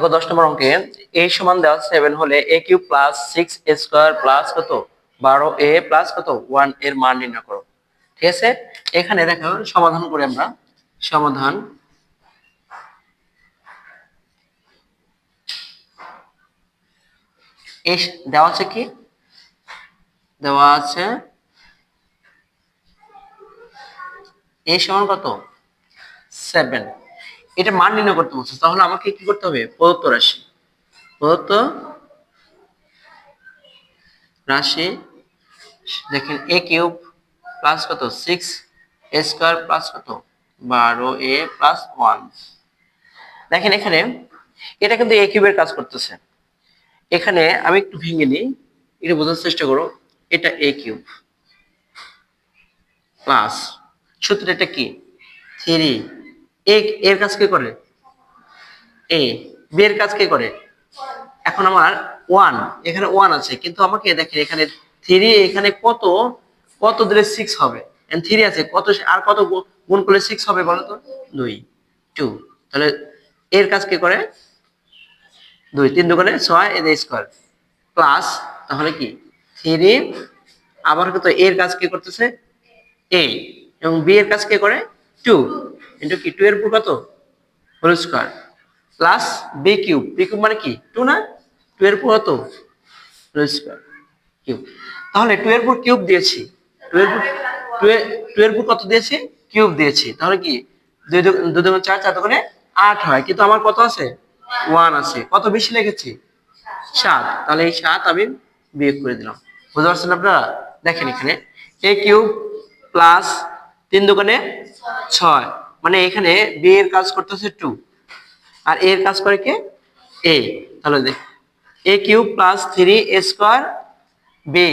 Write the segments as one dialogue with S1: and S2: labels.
S1: দেখো দশ নম্বর অঙ্কে এ সমান দেওয়া সেভেন হলে a cube plus six a square plus কত? বারো এ প্লাস কত? ওয়ানের মান নির্ণয় করো। ঠিক আছে? এখানে দেখো সমাধান করি আমরা। সমাধান। দেওয়া আছে কি? দেওয়া আছে এ সমান কত? সেভেন এটা মান নির্ণয় করতে বলছে। তাহলে আমাকে কি করতে হবে? প্রদত্ত রাশি। প্রদত্ত রাশি, দেখেন এ কিউব প্লাস কত? সিক্স এ স্কোয়ার প্লাস কত? বারো এ প্লাস ওয়ান দেখেন এখানে, এটা কিন্তু এ কিউবের কাজ করতেছে। এখানে আমি একটু ভেঙে নিই এটা বোঝার চেষ্টা করো। এটা এ কিউব প্লাস সূত্র এটা কি? থ্রি এ, এর কাজ কে করে? এ, বি এর কাজ কে করে? এখন আমার ওয়ান এখানে ওয়ান আছে, কিন্তু আমাকে দেখেন এখানে থ্রি এখানে কত কত দিলে সিক্স হবে? থ্রি আছে, কত আর কত গুণ করলে সিক্স হবে বলো তো? দুই টু তাহলে এর কাজ কে করে? দুই, তিন দোকানে ছয় এর স্কোয়ার প্লাস তাহলে কি? থ্রি আবার কত এর কাজ কে করতেছে? এ এবং বি এর কাজ কে করে? টু ইন্টু কি? টু এর উপর কত? Whole square plus b cube b cube মানে কি? টু না? টু এর উপর কত? হোল স্কোয়ার কিউব তাহলে টু এর উপর কিউব দিয়েছি। টু এর উপর টু এর উপর কত দিয়েছি? কিউব দিয়েছি। তাহলে কি? দুই দুই চার চার দোকানে আট হয়। কিন্তু আমার কত আছে? ওয়ান আছে। কত বেশি লেগেছে সাত। তাহলে এই সাত আমি বিয়োগ করে দিলাম। বুঝতে পারছেন আপনারা? দেখেন এখানে। এ কিউব প্লাস তিন দোকানে ছয়। মানে এখানে বি এর কাজ করতেছে টু আর এর কাজ করে কে? এ তাহলে দেখ a cube plus three a square b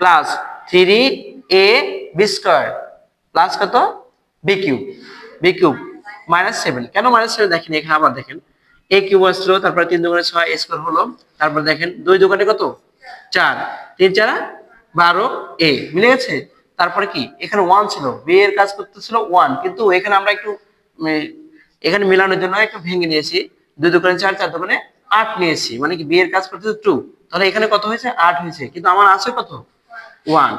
S1: plus three a b square plus কত? B cube. B cube minus seven কেন মাইনাস সেভেন দেখেন? এখানে আবার দেখেন। এ কিউব আসলো তারপরে তিন দোকানে ছয় এ স্কোয়ার হলো। তারপর দেখেন, দুই দোকানে কত? চার। তিন চার বারো এ মিলে গেছে? তারপরে কি? এখানে ওয়ান ছিল। বি এর কাজ করতেছিল ওয়ান কিন্তু এখানে আমরা একটু এখানে মিলানোর জন্য একটু ভেঙে নিয়েছি। দুই দোকানে চার চার দোকানে আট নিয়েছি। মানে কি বি এর কাজ করতেছে টু তাহলে এখানে কত হয়েছে? আট হয়েছে। কিন্তু আমার আছে কত? ওয়ান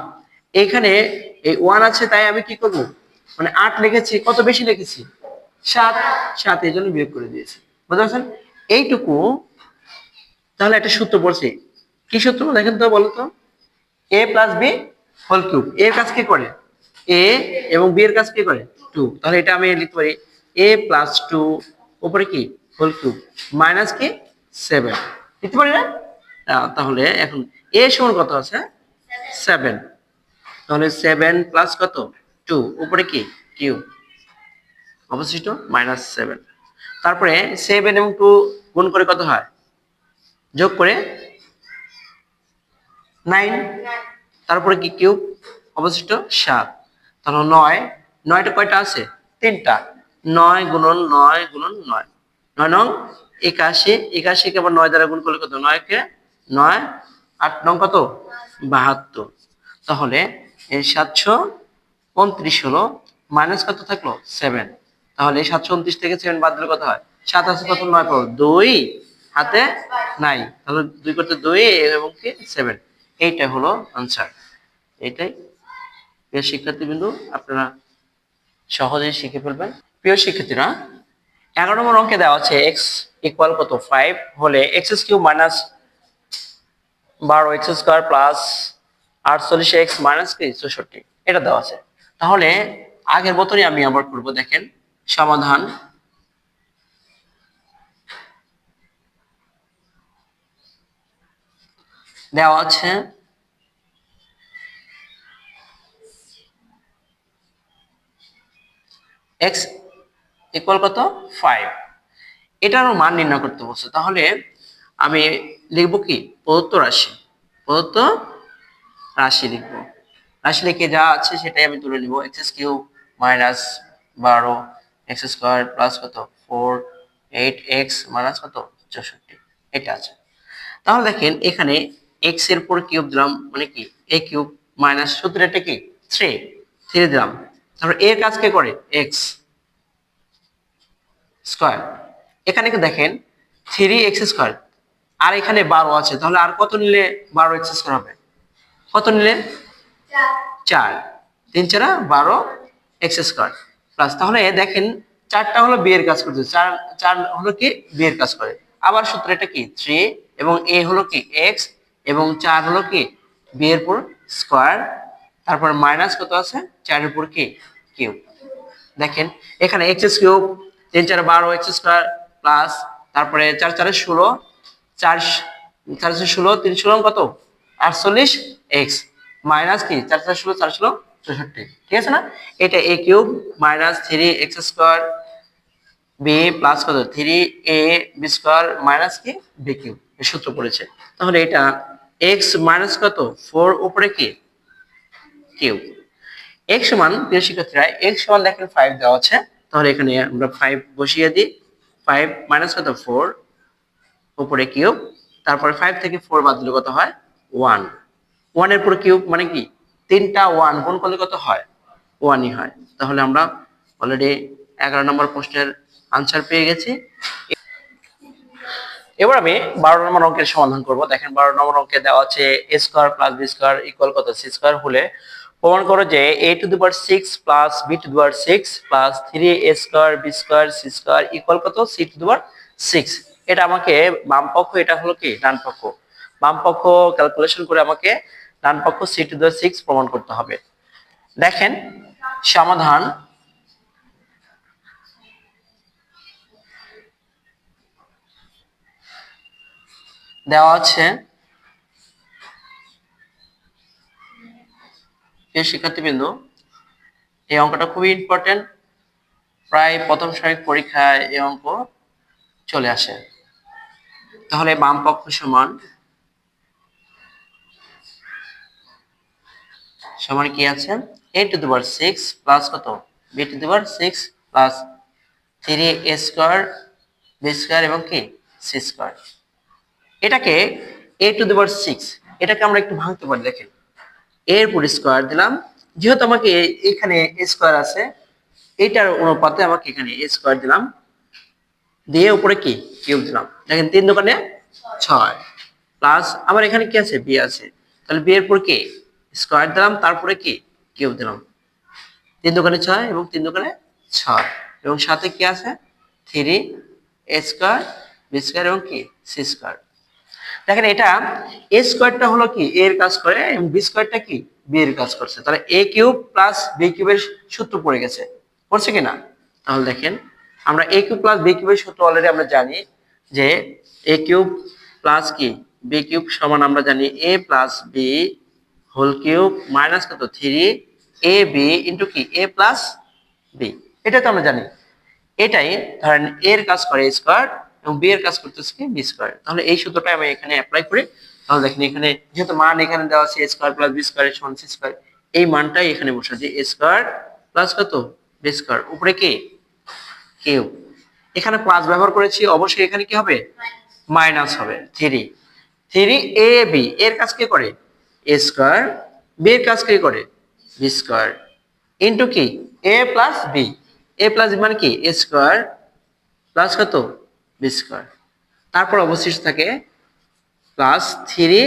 S1: এখানে এই ওয়ান আছে, তাই আমি কি করব? মানে আট লিখেছি। কত বেশি লিখেছি? সাত। সাত এই জন্য বিয়োগ করে দিয়েছি। বুঝতে পারছেন? এইটুকু, তাহলে একটা সূত্র পড়ছে। কি সূত্র? দেখেন তো, বলো তো। A plus b whole cube এর কাজ কি করে? এ এবং বি এর কাজ কি করে? টু তাহলে এটা আমি লিখতে পারি এ প্লাস টু উপরে কি? হোল কিউব মাইনাস কি? সেভেন লিখতে পারি না? তাহলে এখন এ সমান কত আছে? সেভেন তাহলে সেভেন প্লাস কত? টু উপরে কি? কিউব অবশিষ্ট মাইনাস সেভেন তারপরে সেভেন এবং টু গুণ করে কত হয়? যোগ করে নাইন তারপরে কি কিউব অবশিষ্ট? সাত। তাহলে নয়, নয়টা কয়টা আছে? তিনটা। নয় গুণন নয় গুণন নয়। নয় নং একাশি, একাশিকে আবার নয় দ্বারা গুণ করলে কত? নয়কে নয়, আট নং কত? বাহাত্তর। তাহলে সাতশো উনত্রিশ হলো মাইনাস কত থাকল? সেভেন তাহলে সাতশো উনত্রিশ থেকে সেভেন বাদ দিলে কত হয়? সাত আছে কত? নয় পাবো। দুই হাতে নাই। তাহলে দুই করতে দুই এবং কি? সেভেন এইটা হলো আনসার এইটাই প্রিয় শিক্ষার্থীবৃন্দু, আপনারা সহজেই শিখে ফেলবেন। প্রিয় শিক্ষার্থীরা, এগারো নম্বর অঙ্কে দেওয়া আছে এক্স ইকুয়াল কত? ফাইভ হলে এক্স এস কিউ মাইনাস বারো এক্স স্কোয়ার প্লাস আটচল্লিশ এক্স মাইনাস কি চৌষট্টি। এটা দেওয়া আছে। তাহলে আগের মতনই আমি আবার করব, দেখেন। সমাধান। দেওয়া আছে এক্স ইকুয়াল কত? ফাইভ এটার মান নির্ণয় করতে বলছে। তাহলে আমি লিখব কি? প্রদত্ত রাশি। প্রদত্ত রাশি লিখব। রাশি লিখে যা আছে সেটাই আমি তুলে নিব। এক্স কিউ মাইনাস বারো এক্স স্কোয়ার প্লাস কত? ফোর এইট এক্স মাইনাস কত? চৌষট্টি। এটা আছে। তাহলে দেখেন, এখানে এক্সের পর কিউব দিলাম মানে কি? এ কিউব মাইনাস সূত্রটা কি? থ্রি থ্রি দিলাম। তারপর এর কাজ কে করে? এক্স স্কোয়ার এখানে দেখেন? থ্রি এক্স স্কোয়ার আর এখানে বারো আছে। তাহলে আর কত নিলে বারো এক্স স্কোয়ার হবে? কত নিলে? চার। তিন চারা বারো এক্স স্কোয়ার প্লাস তাহলে দেখেন, চারটা হলো বিয়ের কাজ করছে। চার চার হলো কি? বিয়ের কাজ করে। আবার সূত্র এটা কি? থ্রি এবং এ হলো কি? এক্স এবং চার হলো কি? বিয়ের পর স্কোয়ার তারপর মাইনাস কত আছে? চারের উপর কি? কিউব। দেখেন, এখানে এক্স কিউব, তিন চার বারো এক্স স্কোয়ার প্লাস তারপরে চার চারে ষোলো, চার চার ষোলো, তিন ষোলো কত? আটচল্লিশ এক্স মাইনাস কি? চার চার ষোলো চার ষোলো, চৌষট্টি। ঠিক আছে না? এটা a cube minus three x square b plus কত? Three a b square minus কি? B cube. সূত্র পড়েছে। তাহলে এটা এক্স মাইনাস কত? ফোর উপরে কি? কিউব। এক্স সমান, প্রিয় শিক্ষার্থীরা এক্স সমান দেখেন ফাইভ দেওয়া আছে। তাহলে এখানে আমরা ফাইভ বসিয়ে দিই। ফাইভ মাইনাস কত ফোর উপরে কিউব তারপরে ফাইভ থেকে ফোর বাদ দিলে কত হয়? ওয়ান ওয়ানের পর কিউব মানে কি? তিনটা ওয়ান গুণ করলে কত হয়? ওয়ানই হয়। তাহলে আমরা অলরেডি এগারো নম্বর প্রশ্নের আনসার পেয়ে গেছি। এবার আমি বারো নম্বর অঙ্কের সমাধান করব। দেখেন বারো নম্বর অঙ্কে দেওয়া আছে a square plus b square equal কত? সি স্কোয়ার হলে প্রমাণ করো যে a to the power six plus b to the power six plus three a square b square c square equal কত? C to the power six এটা আমাকে বাম পক্ষ, এটা হলো কি? ডান পক্ষ। বাম পক্ষ ক্যালকুলেশন করে আমাকে ডান পক্ষ c to the power six প্রমাণ করতে হবে। দেখেন, সমাধান দেওয়া আছে। প্রিয় শিক্ষার্থীবৃন্দ, এই অঙ্কটা খুবই ইম্পর্টেন্ট প্রায় প্রথম সাময়িক পরীক্ষায় এই অঙ্ক চলে আসে। তাহলে বাম পক্ষ সমান সমান কি আছে? A to the power six plus কত? B to the power six plus three A square B square এবং কি? সি স্কোয়ার এটাকে এ টু দি পাওয়ার সিক্স এটাকে আমরা একটু ভাঙতে পারি, দেখেন। এর উপর স্কোয়ার দিলাম। যেহেতু আমাকে এখানে স্কোয়ার আছে, এটার অনুপাতে আমাকে এখানে স্কোয়ার দিলাম। দিয়ে উপরে কি? কিউব দিলাম। দেখেন, তিন দোকানে ছয়। প্লাস আবার এখানে কি আছে? বি আছে। তাহলে বি এর পর কি? স্কোয়ার দিলাম, তারপরে কি? কিউব দিলাম। তিন দোকানে ছয় এবং তিন দোকানে ছয়। এবং সাথে কি আছে? Three A square B square এবং কি? সি স্কোয়ার দেখেন এটা এ স্কোয়ারটা হলো কি? এর কাজ করে এবং বি স্কোয়ারটা কি? বি এর কাজ করছে। তাহলে এ কিউব প্লাস বি কিউবের সূত্র পড়ে গেছে। পড়ছে কিনা তাহলে দেখেন, আমরা এ কিউব প্লাস বি কিউবের সূত্র অলরেডি আমরা জানি যে এ কিউব প্লাস কি? বি কিউব সমান আমরা জানি A plus B whole cube minus কত? থ্রি এ বি ইন্টু কি? এ প্লাস বি এটা তো আমরা জানি। এটাই ধরেন এর কাজ করে স্কোয়ার এবং বি এর কাজ করতেছে কি বি স্কোয়ার তাহলে এই সূত্রটা আমি এখানে অ্যাপ্লাই করি। তাহলে দেখেন এখানে যেহেতু মান এখানে দেওয়া আছে স্কোয়ার প্লাস বি স্কোয়ার সমান সি স্কোয়ার এই মানটাই এখানে বসে যে স্কোয়ার প্লাস কত? বি স্কোয়ার উপরে কে? কিউব এখানে প্লাস ব্যবহার করেছি, অবশ্যই এখানে কি হবে? মাইনাস হবে। থ্রি থ্রি এ বি এর কাজ কে করে? এ স্কোয়ার বি এর কাজ কে করে? বি স্কোয়ার ইন্টু কি? A plus B A plus মানে কি? এ স্কোয়ার প্লাস কত? স্কোয়ার তারপর অবশিষ্ট থাকে plus three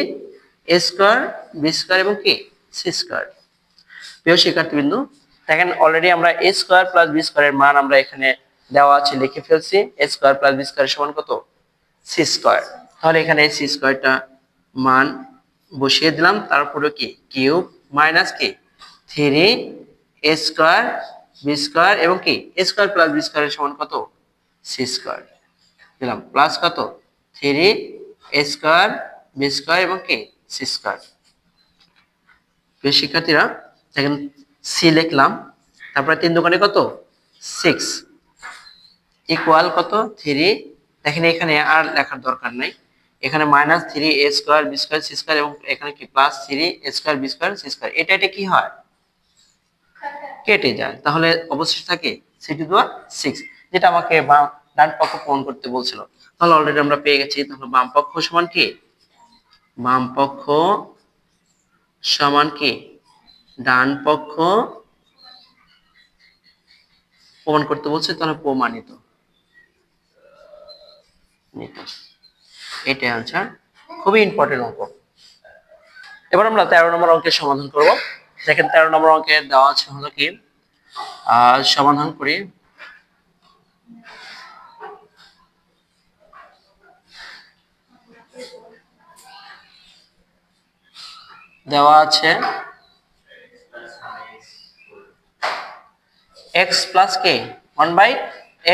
S1: A square B square এবং কি? সি স্কোয়ার প্রিয় শিক্ষার্থীবৃন্দু, দেখেন অলরেডি আমরা এ স্কোয়ার প্লাস বি স্কোয়ারের মান আমরা এখানে দেওয়া আছে, লিখে ফেলছি। A square plus B square সমান কত? সি স্কোয়ার তাহলে এখানে সি স্কোয়ারটা মান বসিয়ে দিলাম। তারপরে কি? কিউব মাইনাস কি? Three A square B square এবং কি? এ স্কোয়ার প্লাস বি স্কোয়ারের সমান কত? সি স্কোয়ার দিলাম। প্লাস কত? Three A square B square এবং কি সি স্কোয়ার শিক্ষার্থীরা, দেখেন সি লিখলাম, তারপরে তিন দোকানে কত? সিক্স ইকুয়াল কত? থ্রি দেখেন এখানে আর লেখার দরকার নাই। এখানে minus three A square B square C square এবং এখানে কি? Plus three A square B square C square এটা এটা কি হয়? কেটে যায়। তাহলে অবশিষ্ট থাকে সি টু সিক্স যেটা আমাকে ডান পক্ষ পূরণ করতে বলছিল। তাহলে অলরেডি আমরা পেয়ে গেছি, তাহলে বাম পক্ষ সমান কি? বাম পক্ষ সমান কি? ডান পক্ষ প্রমাণ করতে বলছে, তাহলে প্রমাণিত। এটাই আনসার খুবই ইম্পর্টেন্ট অঙ্ক। এবার আমরা তেরো নম্বর অঙ্কের সমাধান করব। দেখেন তেরো নম্বর অঙ্কের দেওয়া আছে হলো কি? সমাধান করি। দেওয়া আছে। এক্স প্লাস কে ওয়ান বাই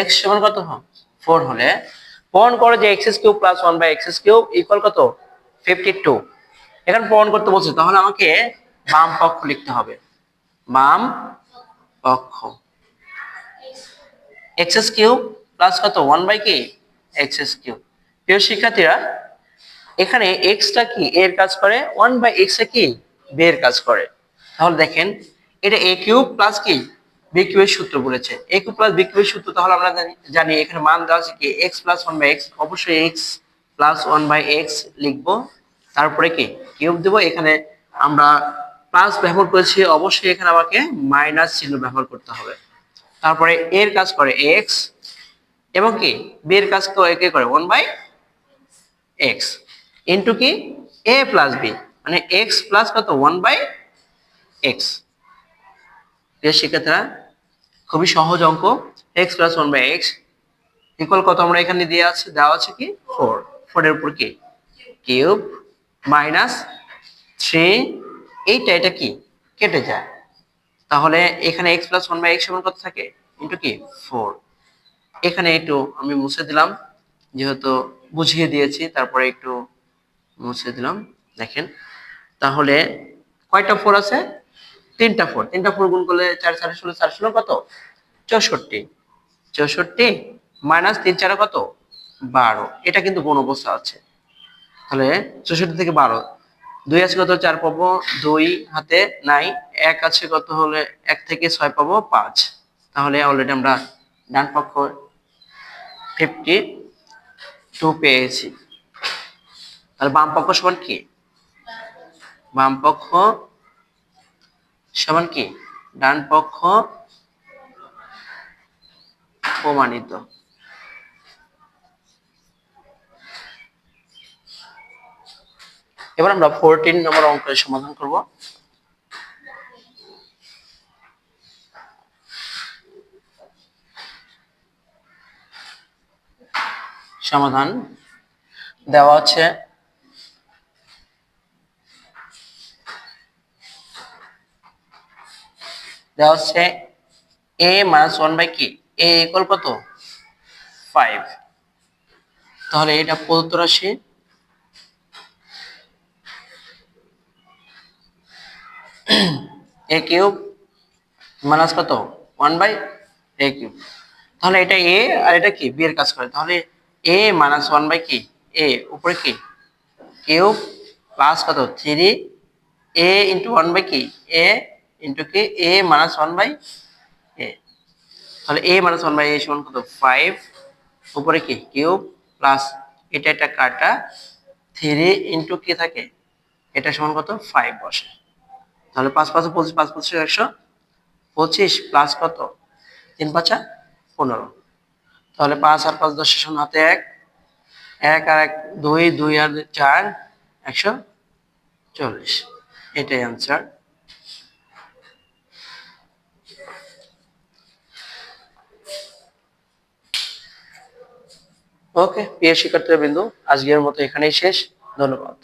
S1: এক্স সমান কত ফোর হলে। প্রমাণ করো যে X cube plus one by X cube equal কত? ফিফটি টু এখানে প্রমাণ করতে বলছে, তাহলে আমাকে বাম পক্ষ লিখতে হবে। বাম পক্ষ। এক্স কিউব প্লাস কত? One by K x cube প্রিয় শিক্ষার্থীরা এখানে এক্সটা কি? এর কাজ করে। ওয়ান বাই এক্স কি? বি এর কাজ করে। তাহলে দেখেন, এটা এ কিউব প্লাস কি? বি কিউবের সূত্র বলেছে। এ কিউব প্লাস বি কিউবের সূত্র তাহলে আমরা জানি- এখানে মান দেওয়া আছে কি? X plus one by X অবশ্যই X plus one by X লিখব। তারপরে কি? কিউব দেবো। এখানে আমরা প্লাস ব্যবহার করেছি। অবশ্যই এখানে আমাকে মাইনাস চিহ্ন ব্যবহার করতে হবে। তারপরে এর কাজ করে এক্স এবং কি? বি এর কাজ করে? ওয়ান বাই এক্স ইন্টু কি? এ প্লাস বি মানে এক্স প্লাস কত? ওয়ান বাই এক্স প্রিয় শিক্ষার্থীরা, খুবই সহজ অঙ্ক। X plus one by X equal কত আমরা এখানে দিয়ে আছে? দেওয়া আছে কি? ফোর ফোরের উপর কি? কিউব মাইনাস থ্রি এইটা, এটা কি? কেটে যায়। তাহলে এখানে X plus one by X কত থাকে? ইন্টু কি? ফোর এখানে একটু আমি মুছে দিলাম, যেহেতু বুঝিয়ে দিয়েছি, তারপরে একটু মুছে দিলাম, দেখেন। তাহলে কয়টা ফোর আছে? তিনটা ফোর। তিনটা ফোর গুণ করলে চার চার, ষোলো চার, ষোলো কত? চৌষট্টি। চৌষট্টি মাইনাস তিন, চারে কত? বারো। এটা কিন্তু গুণ অবস্থা আছে। তাহলে চৌষট্টি থেকে বারো। দুই আছে কত? চার পাবো। দুই হাতে নাই। এক আছে কত হলে এক থেকে ছয় পাবো? পাঁচ। তাহলে অলরেডি আমরা ডান পক্ষ ফিফটি টু পেয়েছি। তাহলে বাম পক্ষ সমান কি? বাম পক্ষ সমান কি? ডান পক্ষ প্রমাণিত। এবার আমরা ফোরটিন নম্বর অঙ্কের সমাধান করব। সমাধান দেওয়া আছে দেওয়া হচ্ছে এ মাইনাস ওয়ান বাই কি এ ইকুয়াল কত? ফাইভ তাহলে এটা প্রদত্ত রাশি। এ কিউব মাইনাস কত? ওয়ান বাই এ কিউব তাহলে এটা এ আর এটা কি বি এর কাজ করে। তাহলে এ মাইনাস ওয়ান বাই কি এ উপরে কি কিউব প্লাস কত? Three A into one by কি এ ইন্টু কি A minus one by A তাহলে A minus one by A সমান কত? ফাইভ উপরে কি কিউব প্লাস এটা একটা কাটা থ্রি ইন্টু কি থাকে, এটা সমান কত? ফাইভ বসে। তাহলে পাঁচ পাঁচ পঁচিশ পাঁচ পঁচিশ একশো পঁচিশ প্লাস কত? তিন পাঁচা পনেরো। তাহলে পাঁচ আর পাঁচ দশ সমান হাতে এক। এক আর এক দুই দুই আর চার, একশো চল্লিশ। এটাই অ্যান্সার ওকে প্রিয় শিক্ষার্থীরা বিন্দু আজকের মতো এখানেই শেষ। ধন্যবাদ।